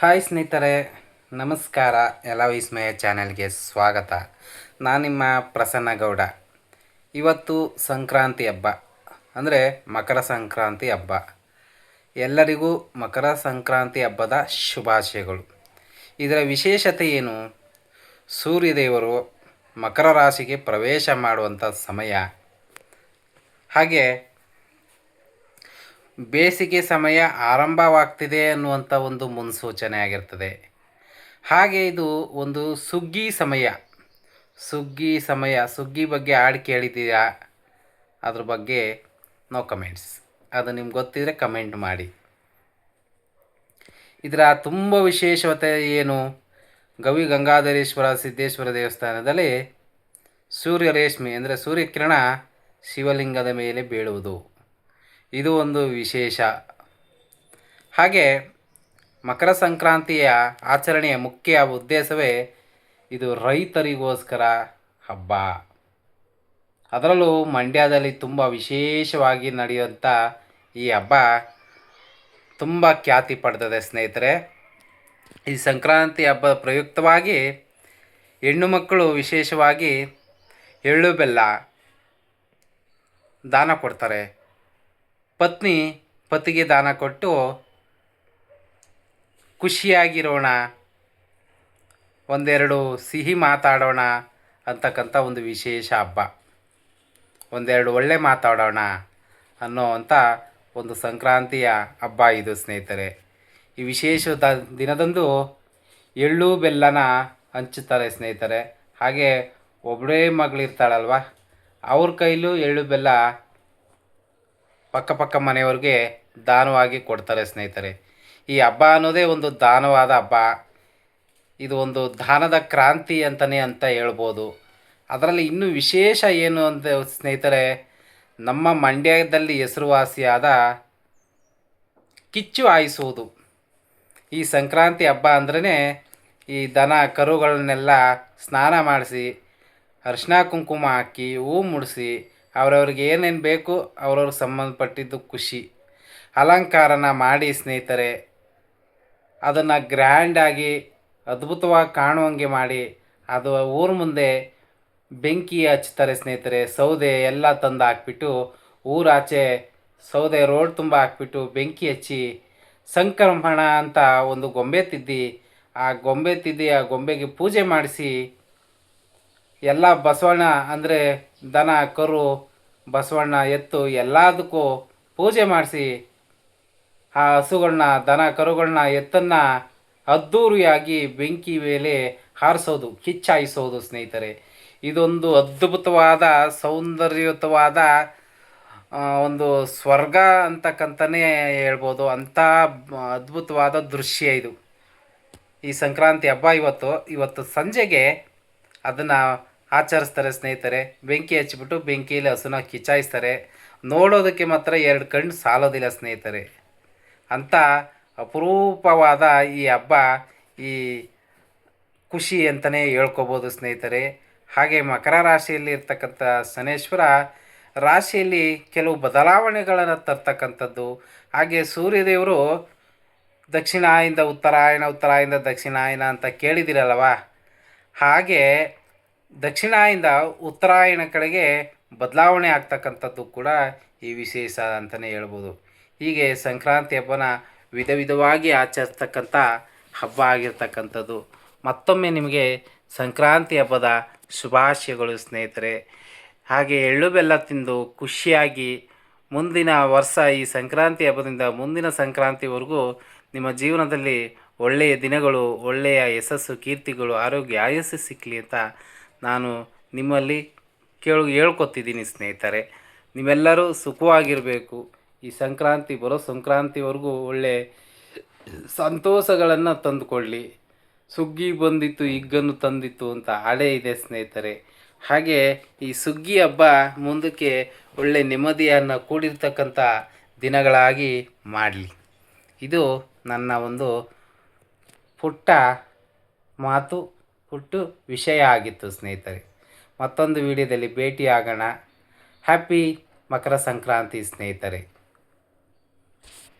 Hi ಸ್ನೇಹಿತರೆ, ನಮಸ್ಕಾರ. ಎಲ್ಲ ವಿಸ್ಮಯ ಚಾನೆಲ್ಗೆ ಸ್ವಾಗತ. ನಾನು ನಿಮ್ಮ ಪ್ರಸನ್ನ ಗೌಡ ಇವತ್ತು ಸಂಕ್ರಾಂತಿ ಹಬ್ಬ. ಅಂದರೆ ಮಕರ ಸಂಕ್ರಾಂತಿ ಹಬ್ಬ. ಎಲ್ಲರಿಗೂ ಮಕರ ಸಂಕ್ರಾಂತಿ ಹಬ್ಬದ ಶುಭಾಶಯಗಳು. ಇದರ ವಿಶೇಷತೆ ಏನು? ಸೂರ್ಯದೇವರು ಮಕರ ರಾಶಿಗೆ ಪ್ರವೇಶ ಮಾಡುವಂಥ ಸಮಯ. ಹಾಗೆ ಬೇಸಿಗೆ ಸಮಯ ಆರಂಭವಾಗ್ತಿದೆ ಅನ್ನುವಂಥ ಒಂದು ಮುನ್ಸೂಚನೆ ಆಗಿರ್ತದೆ. ಹಾಗೆ ಇದು ಒಂದು ಸುಗ್ಗಿ ಸಮಯ. ಸುಗ್ಗಿ ಸಮಯ, ಸುಗ್ಗಿ ಬಗ್ಗೆ ಹಾಡು ಕೇಳಿದ್ದೀರಾ ಅದ್ರ ಬಗ್ಗೆ ನೋ ಕಮೆಂಟ್ಸ್. ಅದು ನಿಮ್ಗೆ ಗೊತ್ತಿದ್ರೆ ಕಮೆಂಟ್ ಮಾಡಿ. ಇದರ ತುಂಬ ವಿಶೇಷತೆ ಏನು? ಗವಿ ಗಂಗಾಧರೇಶ್ವರ ಸಿದ್ದೇಶ್ವರ ದೇವಸ್ಥಾನದಲ್ಲಿ ಸೂರ್ಯ ರೇಷ್ಮೆ ಅಂದರೆ ಸೂರ್ಯಕಿರಣ ಶಿವಲಿಂಗದ ಮೇಲೆ ಬೀಳುವುದು. ಇದು ಒಂದು ವಿಶೇಷ. ಹಾಗೆ ಮಕರ ಸಂಕ್ರಾಂತಿಯ ಆಚರಣೆಯ ಮುಖ್ಯ ಉದ್ದೇಶವೇ ಇದು ರೈತರಿಗೋಸ್ಕರ ಹಬ್ಬ. ಅದರಲ್ಲೂ ಮಂಡ್ಯದಲ್ಲಿ ತುಂಬ ವಿಶೇಷವಾಗಿ ನಡೆಯುವಂಥ ಈ ಹಬ್ಬ ತುಂಬ ಖ್ಯಾತಿ ಪಡೆದಿದೆ ಸ್ನೇಹಿತರೆ. ಈ ಸಂಕ್ರಾಂತಿ ಹಬ್ಬದ ಪ್ರಯುಕ್ತವಾಗಿ ಹೆಣ್ಣು ಮಕ್ಕಳು ವಿಶೇಷವಾಗಿ ಎಳ್ಳು ಬೆಲ್ಲ ದಾನ ಕೊಡ್ತಾರೆ. ಪತ್ನಿ ಪತಿಗೆ ದಾನ ಕೊಟ್ಟು ಖುಷಿಯಾಗಿರೋಣ, ಒಂದೆರಡು ಸಿಹಿ ಮಾತಾಡೋಣ ಅಂತಕ್ಕಂಥ ಒಂದು ವಿಶೇಷ ಹಬ್ಬ. ಒಂದೆರಡು ಒಳ್ಳೆ ಮಾತಾಡೋಣ ಅನ್ನೋ ಅಂಥ ಒಂದು ಸಂಕ್ರಾಂತಿಯ ಹಬ್ಬ ಇದು ಸ್ನೇಹಿತರೆ. ಈ ವಿಶೇಷ ದ ದಿನದಂದು ಎಳ್ಳು ಬೆಲ್ಲನ ಹಂಚುತ್ತಾರೆ ಸ್ನೇಹಿತರೆ. ಹಾಗೆ ಒಬ್ಬಳೇ ಮಗಳಿರ್ತಾಳಲ್ವ, ಅವ್ರ ಕೈಲೂ ಎಳ್ಳು ಬೆಲ್ಲ ಪಕ್ಕ ಪಕ್ಕ ಮನೆಯವ್ರಿಗೆ ದಾನವಾಗಿ ಕೊಡ್ತಾರೆ ಸ್ನೇಹಿತರೆ. ಈ ಹಬ್ಬ ಅನ್ನೋದೇ ಒಂದು ದಾನವಾದ ಹಬ್ಬ. ಇದು ಒಂದು ದಾನದ ಕ್ರಾಂತಿ ಅಂತಲೇ ಅಂತ ಹೇಳ್ಬೋದು. ಅದರಲ್ಲಿ ಇನ್ನೂ ವಿಶೇಷ ಏನು ಅಂತ ಸ್ನೇಹಿತರೆ, ನಮ್ಮ ಮಂಡ್ಯದಲ್ಲಿ ಹೆಸರುವಾಸಿಯಾದ ಕಿಚ್ಚು ಹಾಯಿಸುವುದು. ಈ ಸಂಕ್ರಾಂತಿ ಹಬ್ಬ ಅಂದ್ರೇ ಈ ದನ ಕರುಗಳನ್ನೆಲ್ಲ ಸ್ನಾನ ಮಾಡಿಸಿ ಅರಿಶಿನ ಕುಂಕುಮ ಹಾಕಿ ಹೂ ಮುಡಿಸಿ ಅವ್ರವ್ರಿಗೆ ಏನೇನು ಬೇಕು ಅವ್ರವ್ರಿಗೆ ಸಂಬಂಧಪಟ್ಟಿದ್ದು ಖುಷಿ. ಅಲಂಕಾರನ ಮಾಡಿ ಸ್ನೇಹಿತರೆ, ಅದನ್ನು ಗ್ರ್ಯಾಂಡಾಗಿ ಅದ್ಭುತವಾಗಿ ಕಾಣುವಂಗೆ ಮಾಡಿ, ಅದು ಊರ ಮುಂದೆ ಬೆಂಕಿ ಹಚ್ತಾರೆ ಸ್ನೇಹಿತರೆ, ಸೌದೆ ಎಲ್ಲ ತಂದು ಹಾಕ್ಬಿಟ್ಟು ಊರಾಚೆ ಸೌದೆ ರೋಡ್ ತುಂಬ ಹಾಕ್ಬಿಟ್ಟು ಬೆಂಕಿ ಹಚ್ಚಿ ಸಂಕ್ರಮಣ ಅಂತ ಒಂದು ಗೊಂಬೆ ತಿದ್ದಿ, ಆ ಗೊಂಬೆ ತಿದ್ದಿ ಆ ಗೊಂಬೆಗೆ ಪೂಜೆ ಮಾಡಿಸಿ ಎಲ್ಲ ಬಸವಣ್ಣ ಅಂದರೆ ದನ, ಕರು, ಬಸವಣ್ಣ ಎತ್ತು ಎಲ್ಲದಕ್ಕೂ ಪೂಜೆ ಮಾಡಿಸಿ ಆ ಹಸುಗಳನ್ನ ದನ ಕರುಗಳನ್ನ ಎತ್ತನ್ನು ಅದ್ದೂರಿಯಾಗಿ ಬೆಂಕಿ ಮೇಲೆ ಹಾರಿಸೋದು, ಕಿಚ್ಚಾಯಿಸೋದು ಸ್ನೇಹಿತರೆ. ಇದೊಂದು ಅದ್ಭುತವಾದ, ಸೌಂದರ್ಯಯುತವಾದ ಒಂದು ಸ್ವರ್ಗ ಅಂತಕ್ಕಂತಲೇ ಹೇಳ್ಬೋದು. ಅಂಥ ಅದ್ಭುತವಾದ ದೃಶ್ಯ ಇದು. ಈ ಸಂಕ್ರಾಂತಿ ಹಬ್ಬ ಇವತ್ತು ಇವತ್ತು ಸಂಜೆಗೆ ಅದನ್ನು ಆಚರಿಸ್ತಾರೆ ಸ್ನೇಹಿತರೆ, ಬೆಂಕಿ ಹಚ್ಚಿಬಿಟ್ಟು ಬೆಂಕಿಯಲ್ಲಿ ಹಸುನ ಕಿಚಾಯಿಸ್ತಾರೆ ನೋಡೋದಕ್ಕೆ ಮಾತ್ರ ಎರಡು ಕಣ್ಣು ಸಾಲೋದಿಲ್ಲ ಸ್ನೇಹಿತರೆ. ಅಂಥ ಅಪರೂಪವಾದ ಈ ಹಬ್ಬ, ಈ ಖುಷಿ ಅಂತಲೇ ಹೇಳ್ಕೊಬೋದು ಸ್ನೇಹಿತರೆ. ಹಾಗೆ ಮಕರ ರಾಶಿಯಲ್ಲಿ ಇರ್ತಕ್ಕಂಥ ಶನೇಶ್ವರ, ರಾಶಿಯಲ್ಲಿ ಕೆಲವು ಬದಲಾವಣೆಗಳನ್ನು ತರ್ತಕ್ಕಂಥದ್ದು. ಹಾಗೆ ಸೂರ್ಯದೇವರು ದಕ್ಷಿಣಾಯಿಂದ ಉತ್ತರಾಯಣ ಉತ್ತರಾಯಿಂದ ದಕ್ಷಿಣಾಯನ ಅಂತ ಕೇಳಿದಿರಲ್ವ? ಹಾಗೆ ದಕ್ಷಿಣಾಯಿಂದ ಉತ್ತರಾಯಣ ಕಡೆಗೆ ಬದಲಾವಣೆ ಆಗ್ತಕ್ಕಂಥದ್ದು ಕೂಡ ಈ ವಿಶೇಷ ಅಂತಲೇ ಹೇಳ್ಬೋದು. ಹೀಗೆ ಸಂಕ್ರಾಂತಿ ಹಬ್ಬನ ವಿಧ ವಿಧವಾಗಿ ಆಚರಿಸ್ತಕ್ಕಂಥ ಹಬ್ಬ ಆಗಿರ್ತಕ್ಕಂಥದ್ದು. ಮತ್ತೊಮ್ಮೆ ನಿಮಗೆ ಸಂಕ್ರಾಂತಿ ಹಬ್ಬದ ಶುಭಾಶಯಗಳು ಸ್ನೇಹಿತರೆ. ಹಾಗೆ ಎಳ್ಳು ಬೆಲ್ಲ ತಿಂದು ಖುಷಿಯಾಗಿ ಮುಂದಿನ ವರ್ಷ ಈ ಸಂಕ್ರಾಂತಿ ಹಬ್ಬದಿಂದ ಮುಂದಿನ ಸಂಕ್ರಾಂತಿವರೆಗೂ ನಿಮ್ಮ ಜೀವನದಲ್ಲಿ ಒಳ್ಳೆಯ ದಿನಗಳು, ಒಳ್ಳೆಯ ಯಶಸ್ಸು, ಕೀರ್ತಿಗಳು, ಆರೋಗ್ಯ, ಆಯಸ್ಸು ಸಿಕ್ಕಲಿ ಅಂತ ನಾನು ನಿಮ್ಮಲ್ಲಿ ಕೇಳು, ಹೇಳ್ಕೊತಿದ್ದೀನಿ ಸ್ನೇಹಿತರೆ. ನಿಮ್ಮೆಲ್ಲರೂ ಸುಖವಾಗಿರಬೇಕು. ಈ ಸಂಕ್ರಾಂತಿ ಬರೋ ಸಂಕ್ರಾಂತಿವರೆಗೂ ಒಳ್ಳೆ ಸಂತೋಷಗಳನ್ನು ತಂದುಕೊಳ್ಳಿ. ಸುಗ್ಗಿ ಬಂದಿತ್ತು, ಹಿಗ್ಗನ್ನು ತಂದಿತ್ತು ಅಂತ ಹಾಡೇ ಇದೆ ಸ್ನೇಹಿತರೆ. ಹಾಗೆ ಈ ಸುಗ್ಗಿ ಹಬ್ಬ ಮುಂದಕ್ಕೆ ಒಳ್ಳೆ ನೆಮ್ಮದಿಯನ್ನು ಕೂಡಿರ್ತಕ್ಕಂಥ ದಿನಗಳಾಗಿ ಮಾಡಲಿ. ಇದು ನನ್ನ ಒಂದು ಪುಟ್ಟ ಮಾತು. ಪುಟ್ಟು ವಿಷಯ ಆಗಿತ್ತು ಸ್ನೇಹಿತರೆ. ಮತ್ತೊಂದು ವಿಡಿಯೋದಲ್ಲಿ ಭೇಟಿಯಾಗೋಣ. ಹ್ಯಾಪಿ ಮಕರ ಸಂಕ್ರಾಂತಿ ಸ್ನೇಹಿತರೆ.